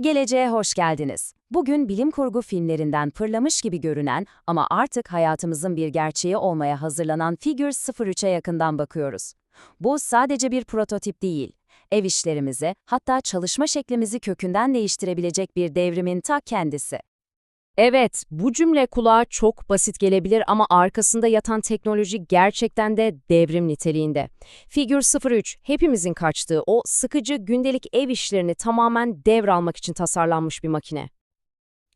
Geleceğe hoş geldiniz. Bugün bilim kurgu filmlerinden fırlamış gibi görünen ama artık hayatımızın bir gerçeği olmaya hazırlanan Figure 03'e yakından bakıyoruz. Bu sadece bir prototip değil. Ev işlerimizi, hatta çalışma şeklimizi kökünden değiştirebilecek bir devrimin ta kendisi. Evet, bu cümle kulağa çok basit gelebilir ama arkasında yatan teknoloji gerçekten de devrim niteliğinde. Figure 03, hepimizin kaçtığı o sıkıcı gündelik ev işlerini tamamen devralmak için tasarlanmış bir makine.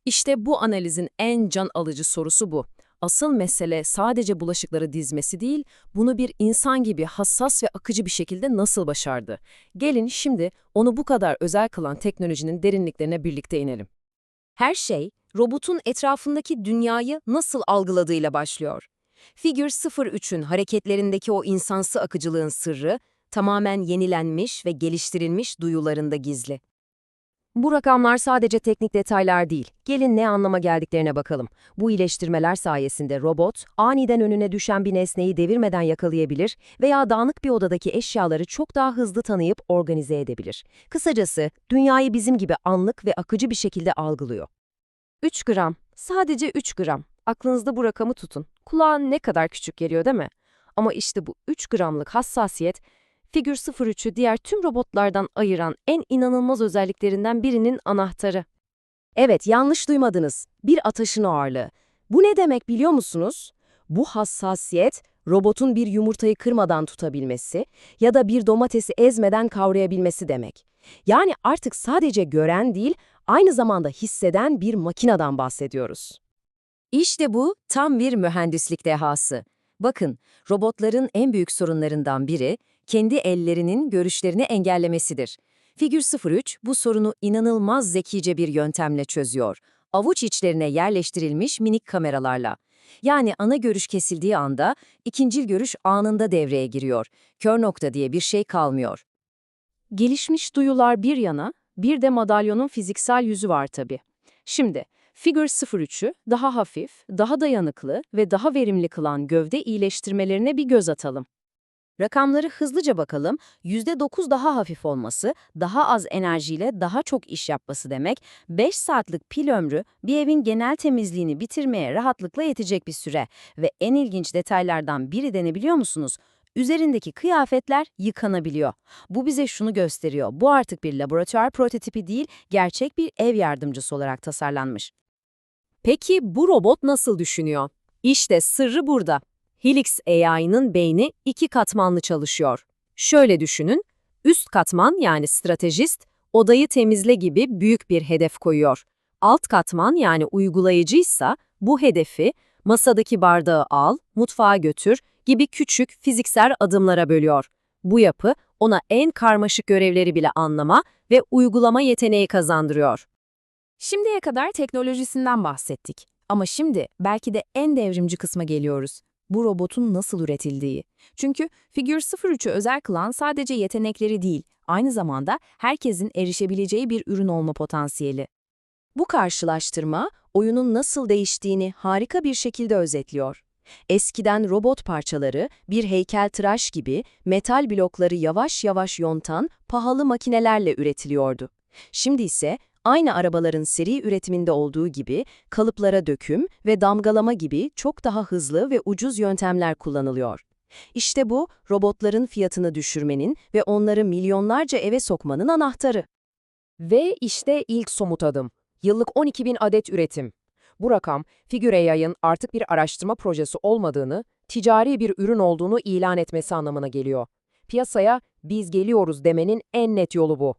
İşte bu analizin en can alıcı sorusu bu. Asıl mesele sadece bulaşıkları dizmesi değil, bunu bir insan gibi hassas ve akıcı bir şekilde nasıl başardı? Gelin şimdi onu bu kadar özel kılan teknolojinin derinliklerine birlikte inelim. Her şey, robotun etrafındaki dünyayı nasıl algıladığıyla başlıyor. Figür 03'ün hareketlerindeki o insansı akıcılığın sırrı, tamamen yenilenmiş ve geliştirilmiş duyularında gizli. Bu rakamlar sadece teknik detaylar değil. Gelin ne anlama geldiklerine bakalım. Bu iyileştirmeler sayesinde robot, aniden önüne düşen bir nesneyi devirmeden yakalayabilir veya dağınık bir odadaki eşyaları çok daha hızlı tanıyıp organize edebilir. Kısacası, dünyayı bizim gibi anlık ve akıcı bir şekilde algılıyor. 3 gram, sadece 3 gram. Aklınızda bu rakamı tutun. Kulağa ne kadar küçük geliyor değil mi? Ama işte bu 3 gramlık hassasiyet, Figür 03'ü diğer tüm robotlardan ayıran en inanılmaz özelliklerinden birinin anahtarı. Evet, yanlış duymadınız. Bir ataşın ağırlığı. Bu ne demek biliyor musunuz? Bu hassasiyet, robotun bir yumurtayı kırmadan tutabilmesi ya da bir domatesi ezmeden kavrayabilmesi demek. Yani artık sadece gören değil, aynı zamanda hisseden bir makineden bahsediyoruz. İşte bu tam bir mühendislik dehası. Bakın, robotların en büyük sorunlarından biri, kendi ellerinin görüşlerini engellemesidir. Figür 03 bu sorunu inanılmaz zekice bir yöntemle çözüyor. Avuç içlerine yerleştirilmiş minik kameralarla. Yani ana görüş kesildiği anda ikincil görüş anında devreye giriyor. Kör nokta diye bir şey kalmıyor. Gelişmiş duyular bir yana, bir de madalyonun fiziksel yüzü var tabii. Şimdi, Figure 03'ü daha hafif, daha dayanıklı ve daha verimli kılan gövde iyileştirmelerine bir göz atalım. Rakamları hızlıca bakalım. %9 daha hafif olması, daha az enerjiyle daha çok iş yapması demek, 5 saatlik pil ömrü bir evin genel temizliğini bitirmeye rahatlıkla yetecek bir süre. Ve en ilginç detaylardan biri denebiliyor musunuz? Üzerindeki kıyafetler yıkanabiliyor. Bu bize şunu gösteriyor, bu artık bir laboratuvar prototipi değil, gerçek bir ev yardımcısı olarak tasarlanmış. Peki bu robot nasıl düşünüyor? İşte sırrı burada. Helix AI'nın beyni iki katmanlı çalışıyor. Şöyle düşünün, üst katman yani stratejist, odayı temizle gibi büyük bir hedef koyuyor. Alt katman yani uygulayıcıysa bu hedefi masadaki bardağı al, mutfağa götür gibi küçük fiziksel adımlara bölüyor. Bu yapı ona en karmaşık görevleri bile anlama ve uygulama yeteneği kazandırıyor. Şimdiye kadar teknolojisinden bahsettik. Ama şimdi belki de en devrimci kısma geliyoruz bu robotun nasıl üretildiği. Çünkü Figür 03'ü özel kılan sadece yetenekleri değil, aynı zamanda herkesin erişebileceği bir ürün olma potansiyeli. Bu karşılaştırma, oyunun nasıl değiştiğini harika bir şekilde özetliyor. Eskiden robot parçaları bir heykeltıraş gibi metal blokları yavaş yavaş yontan pahalı makinelerle üretiliyordu. Şimdi ise aynı arabaların seri üretiminde olduğu gibi kalıplara döküm ve damgalama gibi çok daha hızlı ve ucuz yöntemler kullanılıyor. İşte bu, robotların fiyatını düşürmenin ve onları milyonlarca eve sokmanın anahtarı. Ve işte ilk somut adım. Yıllık 12 bin adet üretim. Bu rakam, Figure yayın artık bir araştırma projesi olmadığını, ticari bir ürün olduğunu ilan etmesi anlamına geliyor. Piyasaya biz geliyoruz demenin en net yolu bu.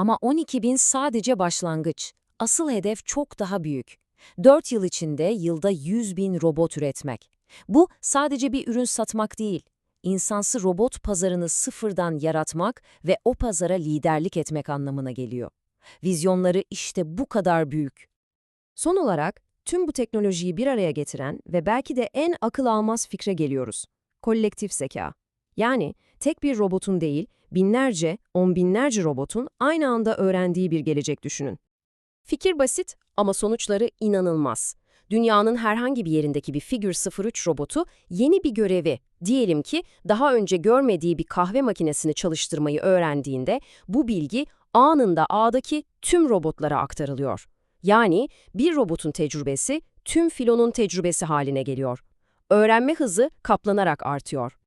Ama 12 bin sadece başlangıç. Asıl hedef çok daha büyük. 4 yıl içinde yılda 100 bin robot üretmek. Bu sadece bir ürün satmak değil, insansı robot pazarını sıfırdan yaratmak ve o pazara liderlik etmek anlamına geliyor. Vizyonları işte bu kadar büyük. Son olarak tüm bu teknolojiyi bir araya getiren ve belki de en akıl almaz fikre geliyoruz. Kolektif zeka. Yani tek bir robotun değil, binlerce, on binlerce robotun aynı anda öğrendiği bir gelecek düşünün. Fikir basit ama sonuçları inanılmaz. Dünyanın herhangi bir yerindeki bir Figure 03 robotu yeni bir görevi, diyelim ki daha önce görmediği bir kahve makinesini çalıştırmayı öğrendiğinde bu bilgi anında ağdaki tüm robotlara aktarılıyor. Yani bir robotun tecrübesi tüm filonun tecrübesi haline geliyor. Öğrenme hızı kaplanarak artıyor.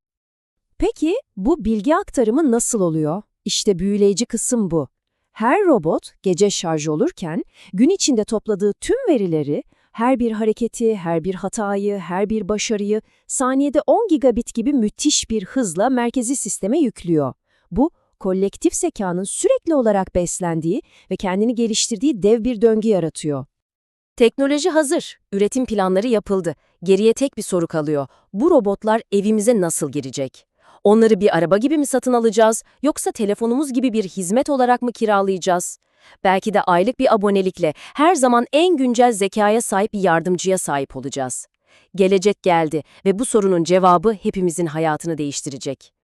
Peki bu bilgi aktarımı nasıl oluyor? İşte büyüleyici kısım bu. Her robot gece şarj olurken gün içinde topladığı tüm verileri, her bir hareketi, her bir hatayı, her bir başarıyı saniyede 10 gigabit gibi müthiş bir hızla merkezi sisteme yüklüyor. Bu, kolektif zekanın sürekli olarak beslendiği ve kendini geliştirdiği dev bir döngü yaratıyor. Teknoloji hazır, üretim planları yapıldı. Geriye tek bir soru kalıyor. Bu robotlar evimize nasıl girecek? Onları bir araba gibi mi satın alacağız yoksa telefonumuz gibi bir hizmet olarak mı kiralayacağız? Belki de aylık bir abonelikle her zaman en güncel zekaya sahip bir yardımcıya sahip olacağız. Gelecek geldi ve bu sorunun cevabı hepimizin hayatını değiştirecek.